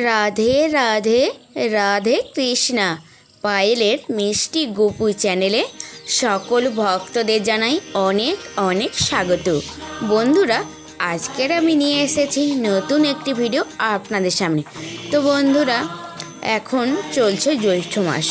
রাধে রাধে রাধে কৃষ্ণা। পায়েলের মিষ্টি গোপু চ্যানেলে সকল ভক্তদের জানাই অনেক অনেক স্বাগত। বন্ধুরা, আজকের আমি নিয়ে এসেছি নতুন একটি ভিডিও আপনাদের সামনে। তো বন্ধুরা, এখন চলছে জ্যৈষ্ঠ মাস।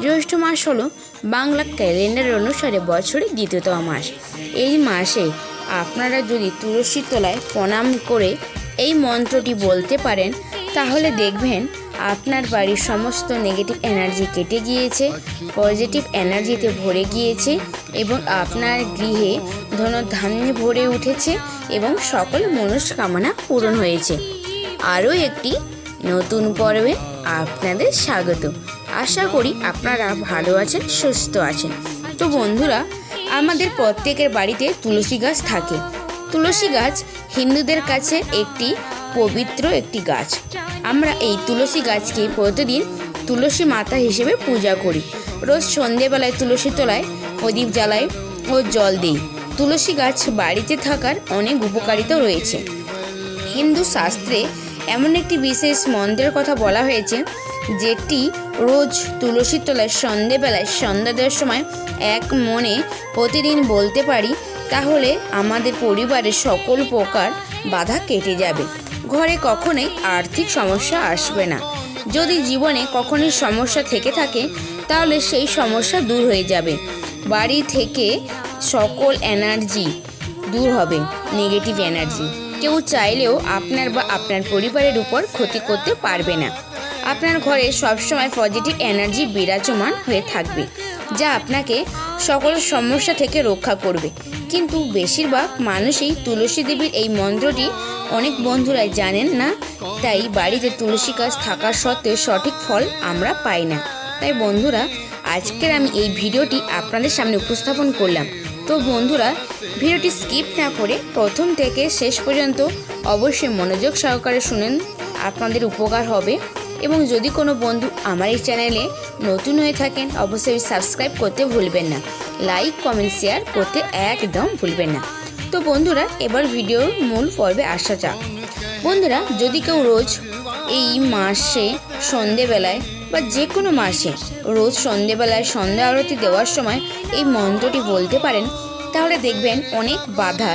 জ্যৈষ্ঠ মাস হলো বাংলা ক্যালেন্ডার অনুসারে বছরের দ্বিতীয়তম মাস। এই মাসে আপনারা যদি তুলসী তলায় প্রণাম করে এই মন্ত্রটি বলতে পারেন তাহলে দেখবেন আপনার বাড়ির সমস্ত নেগেটিভ এনার্জি কেটে গিয়েছে পজিটিভ এনার্জিতে ভরে গিয়েছে এবং আপনার গৃহে ধনধান্যে ভরে উঠেছে এবং সকল মনস্কামনা পূরণ হয়েছে। আরও একটি নতুন পর্বে আপনাদের স্বাগত। আশা করি আপনারা ভালো আছেন, সুস্থ আছেন। তো বন্ধুরা, আমাদের প্রত্যেকের বাড়িতে তুলসী গাছ থাকে। তুলসী গাছ হিন্দুদের কাছে একটি পবিত্র একটি গাছ। আমরা এই তুলসী গাছকে প্রতিদিন তুলসী মাতা হিসেবে পূজা করি। রোজ সন্ধেবেলায় তুলসী তলায় প্রদীপ জ্বালাই ও জল দিই। তুলসী গাছ বাড়িতে থাকার অনেক উপকারিতা রয়েছে। হিন্দু শাস্ত্রে এমন একটি বিশেষ মন্ত্রের কথা বলা হয়েছে, যেটি রোজ তুলসী তলায় সন্ধেবেলায় সন্ধ্যা দেওয়ার সময় এক মনে প্রতিদিন বলতে পারি, তাহলে আমাদের পরিবারের সকল প্রকার বাধা কেটে যাবে। ঘরে কখনোই আর্থিক সমস্যা আসবে না। যদি জীবনে কখনোই সমস্যা থেকে থাকে, তাহলে সেই সমস্যা দূর হয়ে যাবে। বাড়ি থেকে সকল এনার্জি দূর হবে, নেগেটিভ এনার্জি। কেউ চাইলেও আপনার বা আপনার পরিবারের উপর ক্ষতি করতে পারবে না। আপনার ঘরে সবসময় পজিটিভ এনার্জি বিরাজমান হয়ে থাকবে, যা আপনাকে সকল সমস্যা থেকে রক্ষা করবে। কিন্তু বেশিরভাগ মানুষই তুলসী দেবীর এই মন্ত্রটি অনেক বন্ধুরাই জানেন না? তাই বাড়িতে তুলসী গাছ থাকা সত্ত্বেও সঠিক ফল আমরা পাই না। তাই বন্ধুরা, আজকের আমি এই ভিডিওটি আপনাদের সামনে উপস্থাপন করলাম। তো বন্ধুরা, ভিডিওটি স্কিপ না করে প্রথম থেকে শেষ পর্যন্ত অবশ্যই মনোযোগ সহকারে শুনেন, আপনাদের উপকার হবে। এবং যদি কোনো বন্ধু আমার এই চ্যানেলে নতুন হয়ে থাকেন, অবশ্যই সাবস্ক্রাইব করতে ভুলবেন না। লাইক, কমেন্ট, শেয়ার করতে একদম ভুলবেন না। তো বন্ধুরা, এবার ভিডিওর মূল পর্বে আসা যাক। বন্ধুরা, যদি কেউ রোজ এই মাসে সন্ধেবেলায় বা যে কোনো মাসে রোজ সন্ধেবেলায় সন্ধ্যা আরতি দেওয়ার সময় এই মন্ত্রটি বলতে পারেন, তাহলে দেখবেন অনেক বাধা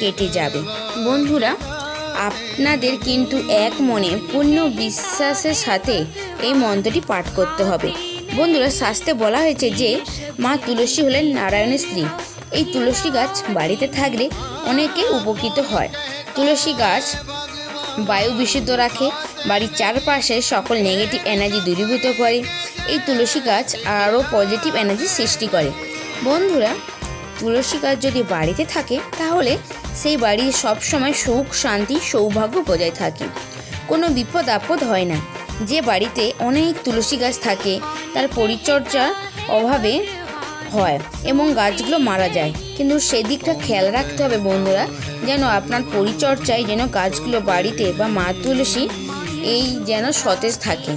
কেটে যাবে। বন্ধুরা, আপনাদের কিন্তু এক মনে পূর্ণ বিশ্বাসের সাথে এই মন্ত্রটি পাঠ করতে হবে। বন্ধুরা, শাস্ত্রে বলা হয়েছে যে, মা তুলসী হলেন নারায়ণের স্ত্রী। এই তুলসী গাছ বাড়িতে থাকলে অনেকে উপকৃত হয়। তুলসী গাছ বায়ু বিশুদ্ধ রাখে, বাড়ির চারপাশে সকল নেগেটিভ এনার্জি দূরীভূত করে। এই তুলসী গাছ আরও পজিটিভ এনার্জি সৃষ্টি করে। বন্ধুরা, তুলসী গাছ যদি বাড়িতে থাকে, তাহলে সেই বাড়ি সবসময় সুখ, শান্তি, সৌভাগ্য বজায় থাকে। কোনো বিপদ আপদ হয় না। যে বাড়িতে অনেক তুলসী গাছ থাকে, তার পরিচর্যা অভাবে হয় এবং গাছগুলো মারা যায়। কিন্তু সেদিকটা খেয়াল রাখতে হবে বন্ধুরা, যেন আপনার পরিচর্যায় যেন গাছগুলো বাড়িতে বা মা তুলসী এই যেন সতেজ থাকে।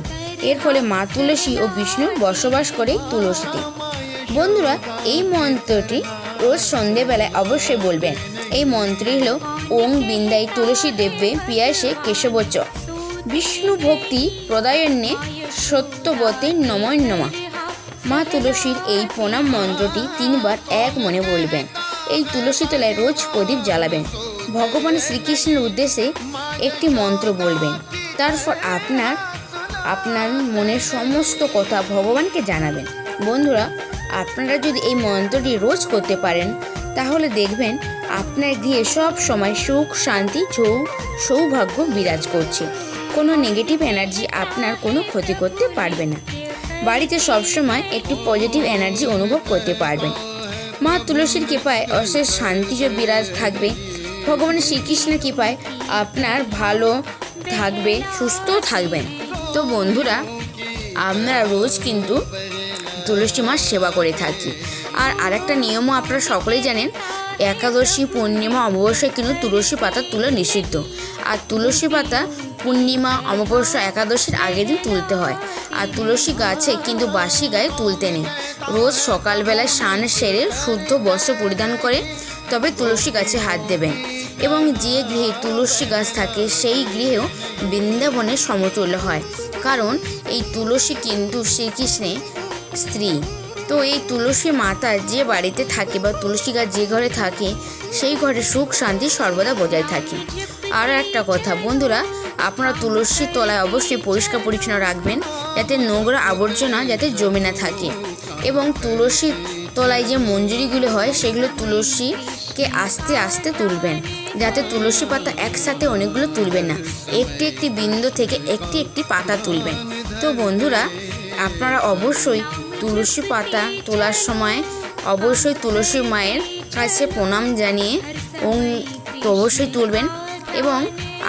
এর ফলে মা তুলসী ও বিষ্ণু বসবাস করে তুলসীতে। বন্ধুরা, এই মন্ত্রটি রোজ সন্ধেবেলায় অবশ্যই বলবেন। এই মন্ত্রী হলো, ওং বিন্দাই তুলসী দেব্যে পিয়াসে কেশবচ। বিষ্ণু ভক্তি প্রদায়ন্যে সত্যবতী নময় নমা মা তুলসীর এই প্রণাম মন্ত্রটি তিনবার এক মনে বলবেন। এই তুলসী তলায় রোজ প্রদীপ জ্বালাবেন। ভগবান শ্রীকৃষ্ণের উদ্দেশ্যে একটি মন্ত্র বলবেন। তারপর আপনার আপনার মনের সমস্ত কথা ভগবানকে জানাবেন। বন্ধুরা, আপনারা যদি এই মন্ত্রটি রোজ করতে পারেন, তাহলে দেখবেন আপনার গৃহে সব সময় সুখ, শান্তি সৌ সৌভাগ্য বিরাজ করছে। কোনো নেগেটিভ এনার্জি আপনার কোনো ক্ষতি করতে পারবে না। বাড়িতে সবসময় একটি পজিটিভ এনার্জি অনুভব করতে পারবেন। মা তুলসীর কৃপায় অশেষ শান্তি যে বিরাজ থাকবে। ভগবান শ্রীকৃষ্ণের কৃপায় আপনার ভালো থাকবে, সুস্থও থাকবেন। তো বন্ধুরা, আমরা রোজ কিন্তু তুলসী মাস সেবা করে থাকি। আর আরেকটা নিয়মও আপনারা সকলেই জানেন, একাদশী পূর্ণিমা অমাবস্যায় কিন্তু তুলসী পাতা তোলা নিষিদ্ধ। আর তুলসী পাতা পূর্ণিমা, অমাবস্যা, একাদশীর আগের দিন তুলতে হয়। আর তুলসী গাছে কিন্তু বাসি গায়ে তুলতে নেই। রোজ সকালবেলায় স্নান সেরে শুদ্ধ বস্ত্র পরিধান করে তবে তুলসী গাছে হাত দেবেন। এবং যে গৃহে তুলসী গাছ থাকে, সেই গৃহেও বৃন্দাবনের সমতুল্য হয়। কারণ এই তুলসী কিন্তু শ্রীকৃষ্ণের স্ত্রী। তো এই তুলসী মাতা যে বাড়িতে থাকে বা তুলসী গাছ যে ঘরে থাকে, সেই ঘরে সুখ, শান্তি সর্বদা বজায় থাকে। আর একটা কথা, বন্ধুরা, আপনারা তুলসী তলায় অবশ্যই পরিষ্কার পরিচ্ছন্ন রাখবেন, যাতে নোংরা আবর্জনা যাতে জমে না থাকে। এবং তুলসী তলায় যে মঞ্জুরিগুলো হয়, সেগুলো তুলসীকে আস্তে আস্তে তুলবেন। যাতে তুলসী পাতা একসাথে অনেকগুলো তুলবেন না, একটি একটি বিন্দু থেকে একটি একটি পাতা তুলবেন। তো বন্ধুরা, আপনারা অবশ্যই তুলসী পাতা তোলার সময় অবশ্যই তুলসী মায়ের কাছে প্রণাম জানিয়ে তো অবশ্যই তুলবেন। এবং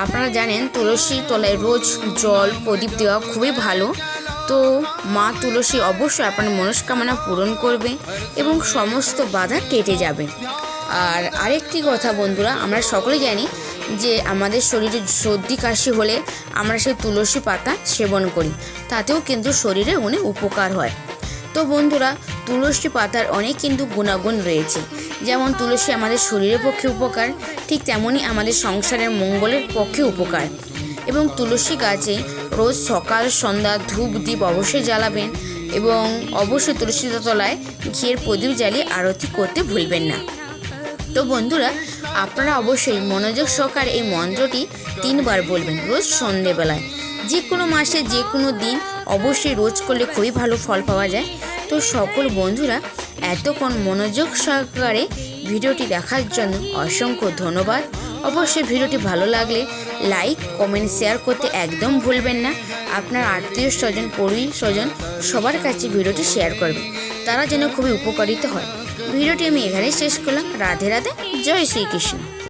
আপনারা জানেন তুলসী তলায় রোজ জল, প্রদীপ দেওয়া খুবই ভালো। তো মা তুলসী অবশ্যই আপনার মনস্কামনা পূরণ করবে এবং সমস্ত বাধা কেটে যাবে। আর আরেকটি কথা বন্ধুরা, আমরা সকলে জানি যে আমাদের শরীরে সর্দি, কাশি হলে আমরা সেই তুলসী পাতা সেবন করি। তাতেও কিন্তু শরীরে অনেক উপকার হয়। তো বন্ধুরা, তুলসী পাতার অনেক কিন্তু গুণাগুণ রয়েছে। যেমন তুলসী আমাদের শরীরের পক্ষে উপকার, ঠিক তেমনই আমাদের সংসারের মঙ্গলের পক্ষে উপকার। এবং তুলসী গাছে রোজ সকাল, সন্ধ্যা ধূপ দ্বীপ অবশ্যই জ্বালাবেন এবং অবশ্যই তুলসী তলায় ঘিয়ের প্রদীপ জ্বালিয়ে আরতি করতে ভুলবেন না। তো বন্ধুরা, আপনারা অবশ্যই মনোযোগ সহকারে এই মন্ত্রটি তিনবার বলবেন রোজ সন্ধেবেলায়। যে কোনো মাসে, যে কোনো দিন অবশ্যই রোজ করলে খুবই ভালো ফল পাওয়া যায়। তো সকল বন্ধুরা, এতক্ষণ মনোযোগ সহকারে ভিডিওটি দেখার জন্য অসংখ্য ধন্যবাদ। অবশ্যই ভিডিওটি ভালো লাগলে লাইক, কমেন্ট, শেয়ার করতে একদম ভুলবেন না। আপনার আত্মীয় স্বজন পরিই স্বজন সবার কাছে ভিডিওটি শেয়ার করবেন তারা যেন খুবই উপকারিত হয়। ভিডিওটি আমি এখানেই শেষ করলাম। রাধে রাধে, জয় শ্রীকৃষ্ণ।